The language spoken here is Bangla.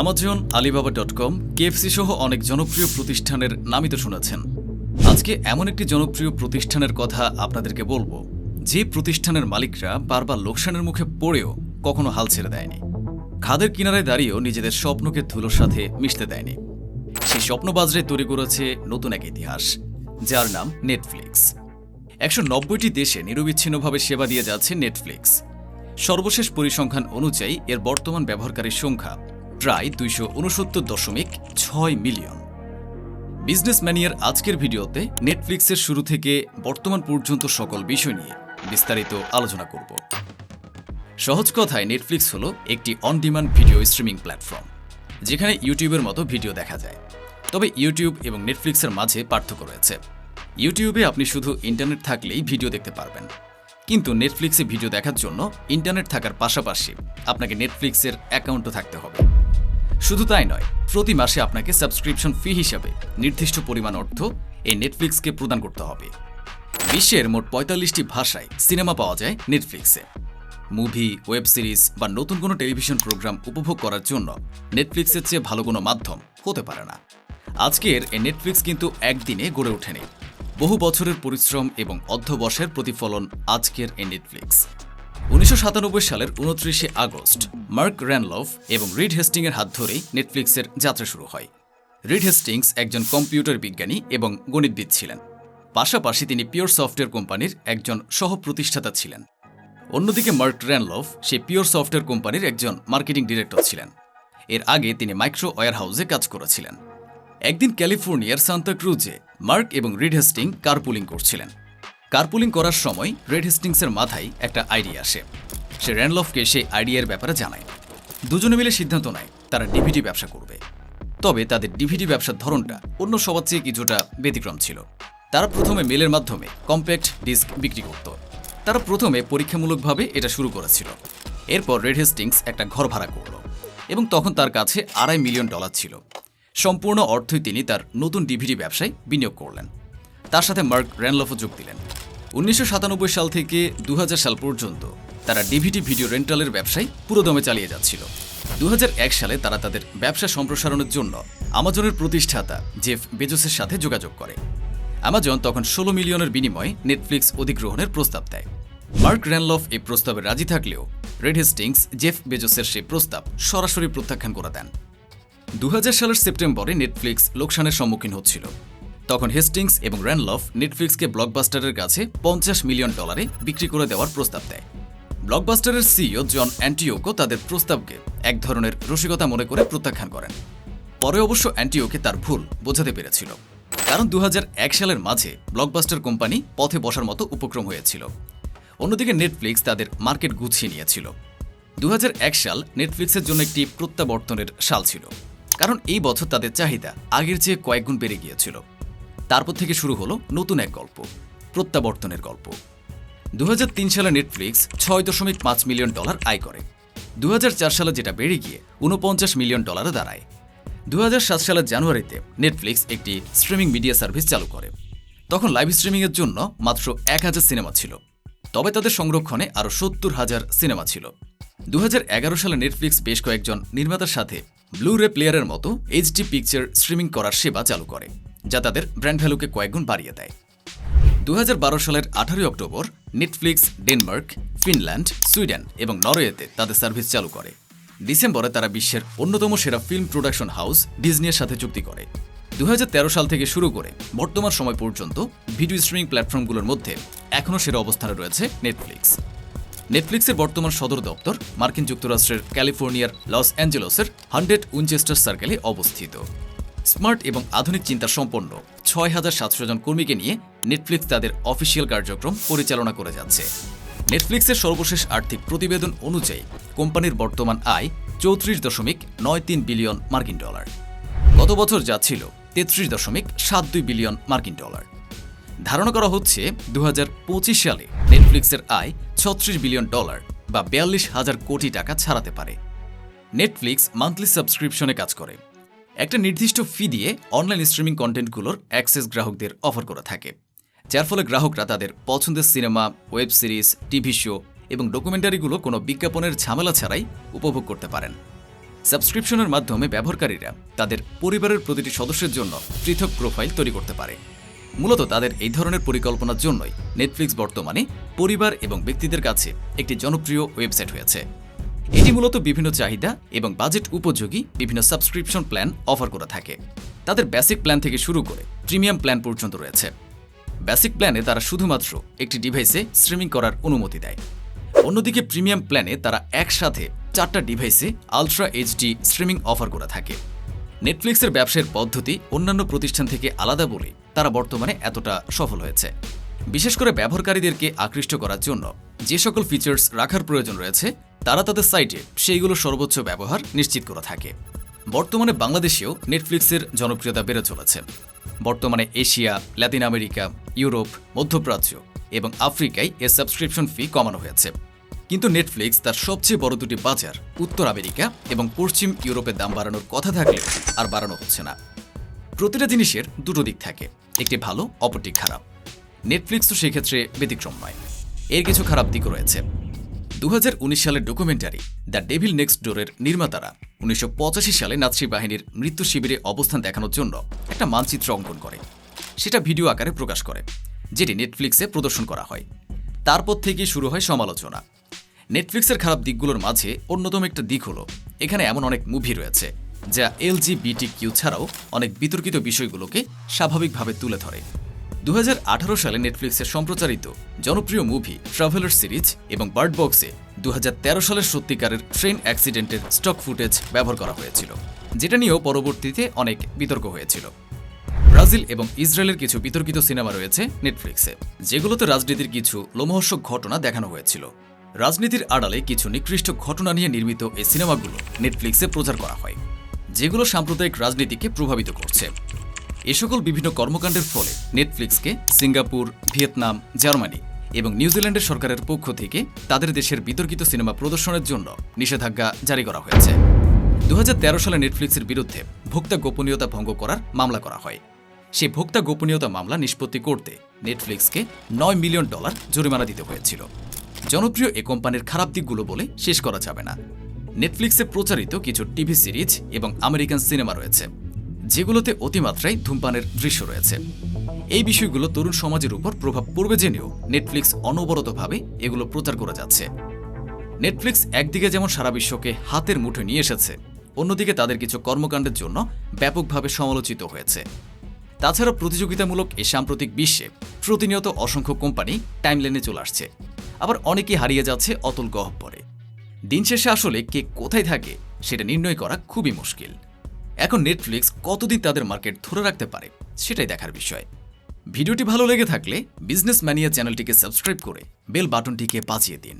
Amazon Alibaba dot com KFC সহ অনেক জনপ্রিয় প্রতিষ্ঠানের নামই তো শুনেছেন। আজকে এমন একটি জনপ্রিয় প্রতিষ্ঠানের কথা আপনাদেরকে বলব। যে প্রতিষ্ঠানের মালিকরা বারবার লোকসানের মুখে পড়েও কখনো হাল ছেড়ে দেয়নি। খাদের কিনারায় দাঁড়িয়েও নিজেদের স্বপ্নকে ধুলোর সাথে মিশতে দেয়নি। সেই স্বপ্ন স্বপ্নবাজরে তৈরি করেছে নতুন এক ইতিহাস, যার নাম নেটফ্লিক্স একশো নব্বইটি দেশে নিরবিচ্ছিন্নভাবে সেবা দিয়ে যাচ্ছে নেটফ্লিক্স সর্বশেষ পরিসংখ্যান অনুযায়ী এর বর্তমান ব্যবহারকারীর সংখ্যা প্রায় দুইশো উনসত্তর দশমিক ছয় মিলিয়ন। বিজনেস ম্যানিয়ার আজকের ভিডিওতে নেটফ্লিক্সের শুরু থেকে বর্তমান পর্যন্ত সকল বিষয় নিয়ে বিস্তারিত আলোচনা করব। সহজ কথায় নেটফ্লিক্স হলো একটি on demand video streaming platform, যেখানে ইউটিউবের মতো ভিডিও দেখা যায়। তবে ইউটিউব এবং নেটফ্লিক্সের মাঝে পার্থক্য রয়েছে। ইউটিউবে আপনি শুধু ইন্টারনেট থাকলেই ভিডিও দেখতে পারবেন। কিন্তু নেটফ্লিক্সে ভিডিও দেখার জন্য ইন্টারনেট থাকার পাশাপাশি আপনাকে নেটফ্লিক্সের অ্যাকাউন্টও থাকতে হবে। শুধু তাই নয়, প্রতি মাসে আপনাকে সাবস্ক্রিপশন ফি হিসাবে নির্দিষ্ট পরিমাণ অর্থ এই নেটফ্লিক্সকে প্রদান করতে হবে। বিশ্বের মোট পঁয়তাল্লিশটি ভাষায় সিনেমা পাওয়া যায় নেটফ্লিক্সে মুভি, ওয়েব সিরিজ বা নতুন কোনো টেলিভিশন প্রোগ্রাম উপভোগ করার জন্য নেটফ্লিক্সের চেয়ে ভালো কোনো মাধ্যম হতে পারে না। আজকের এই নেটফ্লিক্স কিন্তু একদিনে গড়ে ওঠেনি। বহু বছরের পরিশ্রম এবং অধ্যবসের প্রতিফলন আজকের এই নেটফ্লিক্স উনিশশো সাতানব্বই সালের উনত্রিশে আগস্ট, মার্ক র্যানলফ এবং রিড হেস্টিংয়ের হাত ধরেই নেটফ্লিক্সের যাত্রা শুরু হয়। রিড হেস্টিংস একজন কম্পিউটার বিজ্ঞানী এবং গণিতবিদ ছিলেন। পাশাপাশি তিনি পিওর সফটওয়্যার কোম্পানির একজন সহ প্রতিষ্ঠাতা ছিলেন। অন্যদিকে মার্ক র্যানলফ, সে পিওর সফটওয়্যার কোম্পানির একজন মার্কেটিং ডিরেক্টর ছিলেন। এর আগে তিনি মাইক্রো ওয়ার হাউসে কাজ করেছিলেন। একদিন ক্যালিফোর্নিয়ার সান্তা ক্রুজে মার্ক এবং রিড হেস্টিং কারপুলিং করছিলেন। কারপুলিং করার সময় রেড হেস্টিংসের মাথায় একটা আইডিয়া আসে। সে র্যানলফকে সেই আইডিয়ার ব্যাপারে জানায়। দুজনে মিলে সিদ্ধান্ত নেয়, তারা ডিভিডি ব্যবসা করবে। তবে তাদের ডিভিডি ব্যবসার ধরনটা অন্য সবার চেয়ে কিছুটা ব্যতিক্রম ছিল। তারা প্রথমে মেলের মাধ্যমে কম্প্যাক্ট ডিস্ক বিক্রি করত। তারা প্রথমে পরীক্ষামূলকভাবে এটা শুরু করেছিল। এরপর রেড হেস্টিংস একটা ঘর ভাড়া করল এবং তখন তার কাছে আড়াই মিলিয়ন ডলার ছিল। সম্পূর্ণ অর্থই তিনি তার নতুন ডিভিডি ব্যবসায় বিনিয়োগ করলেন। তার সাথে মার্ক র্যানলফও যোগ দিলেন। উনিশশো সাতানব্বই সাল থেকে দু হাজার সাল পর্যন্ত তারা ডিভিডি ভিডিও রেন্টালের ব্যবসায় পুরোদমে চালিয়ে যাচ্ছিল। দু হাজার এক সালে তারা তাদের ব্যবসা সম্প্রসারণের জন্য আমাজনের প্রতিষ্ঠাতা জেফ বেজোসের সাথে যোগাযোগ করে। আমাজন তখন ষোলো মিলিয়নের বিনিময়ে নেটফ্লিক্স অধিগ্রহণের প্রস্তাব দেয়। মার্ক র্যানলফ এই প্রস্তাবে রাজি থাকলেও রেড হেস্টিংস জেফ বেজোসের সেই প্রস্তাব সরাসরি প্রত্যাখ্যান করে দেন। দু হাজার সালের সেপ্টেম্বরে নেটফ্লিক্স লোকসানের সম্মুখীন হচ্ছিল। তখন হেস্টিংস এবং র্যানলফ নেটফ্লিক্সকে ব্লকবাস্টারের কাছে পঞ্চাশ মিলিয়ন ডলারে বিক্রি করে দেওয়ার প্রস্তাব দেয়। ব্লকবাস্টারের সিইও জন অ্যান্টিওকো তাদের প্রস্তাবকে এক ধরনের রসিকতা মনে করে প্রত্যাখ্যান করেন। পরে অবশ্য অ্যান্টিওকে তার ভুল বোঝাতে পেরেছিল। কারণ দু হাজার এক সালের মাঝে ব্লকবাস্টার কোম্পানি পথে বসার মতো উপক্রম হয়েছিল। অন্যদিকে নেটফ্লিক্স তাদের মার্কেট গুছিয়ে নিয়েছিল। দু হাজার এক সাল নেটফ্লিক্সের জন্য একটি প্রত্যাবর্তনের সাল ছিল। কারণ এই বছর তাদের চাহিদা আগের চেয়ে কয়েকগুণ বেড়ে গিয়েছিল। তারপর থেকে শুরু হলো নতুন এক গল্প, প্রত্যাবর্তনের গল্প। দু হাজার তিন সালে নেটফ্লিক্স ছয় দশমিক পাঁচ মিলিয়ন ডলার আয় করে। দু হাজার চার সালে যেটা বেড়ে গিয়ে উনপঞ্চাশ মিলিয়ন ডলারে দাঁড়ায়। দু হাজার সাত সালের জানুয়ারিতে নেটফ্লিক্স একটি স্ট্রিমিং মিডিয়া সার্ভিস চালু করে। তখন লাইভ স্ট্রিমিংয়ের জন্য মাত্র এক হাজার সিনেমা ছিল। তবে তাদের সংরক্ষণে আরও সত্তর হাজার সিনেমা ছিল। দু হাজার এগারো সালে নেটফ্লিক্স বেশ কয়েকজন নির্মাতার সাথে ব্লু রে প্লেয়ারের মতো এইচডি পিকচার স্ট্রিমিং করার সেবা চালু করে। যা তাদের ব্র্যান্ড ভ্যালুকে কয়েকগুণ বাড়িয়ে দেয়। দু হাজার বারো সালের আঠারোই October Netflix Denmark Finland Sweden এবং নরওয়েতে তাদের সার্ভিস চালু করে। ডিসেম্বরে তারা বিশ্বের অন্যতম সেরা ফিল্ম প্রোডাকশন হাউস ডিজনির সাথে চুক্তি করে। দু হাজার তেরো সাল থেকে শুরু করে বর্তমান সময় পর্যন্ত ভিডিও স্ট্রিমিং প্ল্যাটফর্মগুলোর মধ্যে এখনও সেরা অবস্থানে রয়েছে নেটফ্লিক্স নেটফ্লিক্সের বর্তমান সদর দপ্তর মার্কিন যুক্তরাষ্ট্রের ক্যালিফোর্নিয়ার লস অ্যাঞ্জেলসের হান্ড্রেড উইনচেস্টার সার্কেলে অবস্থিত। স্মার্ট এবং আধুনিক চিন্তা সম্পন্ন। ছয় হাজার সাতশো জন কর্মীকে নিয়ে নেটফ্লিক্স তাদের অফিসিয়াল কার্যক্রম পরিচালনা করে যাচ্ছে। নেটফ্লিক্সের সর্বশেষ আর্থিক প্রতিবেদন অনুযায়ী কোম্পানির বর্তমান আয় চৌত্রিশ দশমিক নয় তিন বিলিয়ন মার্কিন ডলার। গত বছর যা ছিল তেত্রিশ দশমিক সাত দুই বিলিয়ন মার্কিন ডলার। ধারণা করা হচ্ছে দু হাজার পঁচিশ সালে নেটফ্লিক্সের আয় ছত্রিশ বিলিয়ন ডলার বা বিয়াল্লিশ হাজার কোটি টাকা ছাড়াতে পারে। নেটফ্লিক্স মান্থলি সাবস্ক্রিপশনে কাজ করে। একটা নির্দিষ্ট ফি দিয়ে অনলাইন স্ট্রিমিং কন্টেন্টগুলোর অ্যাক্সেস গ্রাহকদের অফার করে থাকে। যার ফলে গ্রাহকরা তাদের পছন্দের cinema web series TV show এবং ডকুমেন্টারিগুলো কোনো বিজ্ঞাপনের ঝামেলা ছাড়াই উপভোগ করতে পারেন। সাবস্ক্রিপশনের মাধ্যমে ব্যবহারকারীরা তাদের পরিবারের প্রতিটি সদস্যের জন্য পৃথক প্রোফাইল তৈরি করতে পারে। মূলত তাদের এই ধরনের পরিকল্পনার জন্যই নেটফ্লিক্স বর্তমানে পরিবার এবং ব্যক্তিদের কাছে একটি জনপ্রিয় ওয়েবসাইট হয়েছে। এটি মূলত বিভিন্ন চাহিদা এবং বাজেট উপযোগী বিভিন্ন সাবস্ক্রিপশন প্ল্যান অফার করে থাকে। তাদের বেসিক প্ল্যান থেকে শুরু করে প্রিমিয়াম প্ল্যান পর্যন্ত রয়েছে। বেসিক প্ল্যানে তারা শুধুমাত্র একটি ডিভাইসে স্ট্রিমিং করার অনুমতি দেয়। অন্যদিকে প্রিমিয়াম প্ল্যানে তারা একসাথে চারটা ডিভাইসে আলট্রা এইচডি স্ট্রিমিং অফার করে থাকে। নেটফ্লিক্সের ব্যবসায়ের পদ্ধতি অন্যান্য প্রতিষ্ঠান থেকে আলাদা বলে তারা বর্তমানে এতটা সফল হয়েছে। বিশেষ করে ব্যবহারকারীদেরকে আকৃষ্ট করার জন্য যে সকল ফিচার্স রাখার প্রয়োজন রয়েছে তারা তাদের সাইটে সেইগুলো সর্বোচ্চ ব্যবহার নিশ্চিত করে থাকে। বর্তমানে বাংলাদেশেও নেটফ্লিক্সের জনপ্রিয়তা বেড়ে চলেছে। বর্তমানে এশিয়া লাতিন আমেরিকা, ইউরোপ, মধ্যপ্রাচ্য এবং আফ্রিকায় এর সাবস্ক্রিপশন ফি কমানো হয়েছে। কিন্তু নেটফ্লিক্স তার সবচেয়ে বড় দুটি বাজার, উত্তর আমেরিকা এবং পশ্চিম ইউরোপের দাম বাড়ানোর কথা থাকলেও আর বাড়ানো হচ্ছে না। প্রতিটা জিনিসের দুটো দিক থাকে, একটি ভালো, অপরটি খারাপ। নেটফ্লিক্সও সেক্ষেত্রে ব্যতিক্রম নয়। এর কিছু খারাপ দিকও রয়েছে। দু হাজার উনিশ সালের ডকুমেন্টারি দ্য ডেভিল নেক্সট ডোরের নির্মাতারা। উনিশশো পঁচাশি সালে নাৎসি বাহিনীর মৃত্যু শিবিরে অবস্থান দেখানোর জন্য একটা মানচিত্র অঙ্কন করে। সেটা ভিডিও আকারে প্রকাশ করে, যেটি নেটফ্লিক্সে প্রদর্শন করা হয়। তারপর থেকেই শুরু হয় সমালোচনা। নেটফ্লিক্সের খারাপ দিকগুলোর মাঝে অন্যতম একটা দিক হলো, এখানে এমন অনেক মুভি রয়েছে, যা এলজিবিটি কিউ ছাড়াও অনেক বিতর্কিত বিষয়গুলোকে স্বাভাবিকভাবে তুলে ধরে। দু হাজার আঠারো সালে নেটফ্লিক্সে সম্প্রচারিত জনপ্রিয় মুভি ট্রাভেলার সিরিজ এবং বার্ড বক্সে দু হাজার তেরো সালের সত্যিকারের ট্রেন অ্যাক্সিডেন্টের স্টক ফুটেজ ব্যবহার করা হয়েছিল, যেটা নিয়েও পরবর্তীতে অনেক বিতর্ক হয়েছিল। ব্রাজিল এবং ইসরায়েলের কিছু বিতর্কিত সিনেমা রয়েছে নেটফ্লিক্সে যেগুলোতে রাজনীতির কিছু লোমহর্ষক ঘটনা দেখানো হয়েছিল। রাজনীতির আড়ালে কিছু নিকৃষ্ট ঘটনা নিয়ে নির্মিত এই সিনেমাগুলো নেটফ্লিক্সে প্রচার করা হয়, যেগুলো সাম্প্রদায়িক রাজনীতিকে প্রভাবিত করছে। এ সকল বিভিন্ন কর্মকাণ্ডের ফলে নেটফ্লিক্সকে সিঙ্গাপুর, ভিয়েতনাম, জার্মানি এবং নিউজিল্যান্ডের সরকারের পক্ষ থেকে তাদের দেশের বিতর্কিত সিনেমা প্রদর্শনের জন্য নিষেধাজ্ঞা জারি করা হয়েছে। দু হাজার তেরো সালে নেটফ্লিক্সের বিরুদ্ধে ভোক্তা গোপনীয়তা ভঙ্গ করার মামলা করা হয়। সেই ভোক্তা গোপনীয়তা মামলা নিষ্পত্তি করতে নেটফ্লিক্সকে নয় মিলিয়ন ডলার জরিমানা দিতে হয়েছিল। জনপ্রিয় এ কোম্পানির খারাপ দিকগুলো বলে শেষ করা যাবে না। নেটফ্লিক্সে প্রচারিত কিছু টিভি সিরিজ এবং আমেরিকান সিনেমা রয়েছে। যেগুলোতে অতিমাত্রায় ধূমপানের দৃশ্য রয়েছে। এই বিষয়গুলো তরুণ সমাজের উপর প্রভাব পড়বে জেনেও নেটফ্লিক্স অনবরতভাবে এগুলো প্রচার করে যাচ্ছে। নেটফ্লিক্স একদিকে যেমন সারা বিশ্বকে হাতের মুঠোয় নিয়ে এসেছে, অন্যদিকে তাদের কিছু কর্মকাণ্ডের জন্য ব্যাপকভাবে সমালোচিত হয়েছে। তাছাড়া প্রতিযোগিতামূলক এ সাম্প্রতিক বিশ্বে প্রতিনিয়ত অসংখ্য কোম্পানি টাইমলাইনে চলে আসছে, আবার অনেকে হারিয়ে যাচ্ছে অতুল গহ্বরে দিন শেষে আসলে কে কোথায় থাকে সেটা নির্ণয় করা খুবই মুশকিল। এখন নেটফ্লিক্স কতদিন তাদের মার্কেট ধরে রাখতে পারে, সেটাই দেখার বিষয়। ভিডিওটি ভালো লেগে থাকলে বিজনেস ম্যানিয়া চ্যানেলটিকে সাবস্ক্রাইব করে বেল বাটনটিকে বাজিয়ে দিন।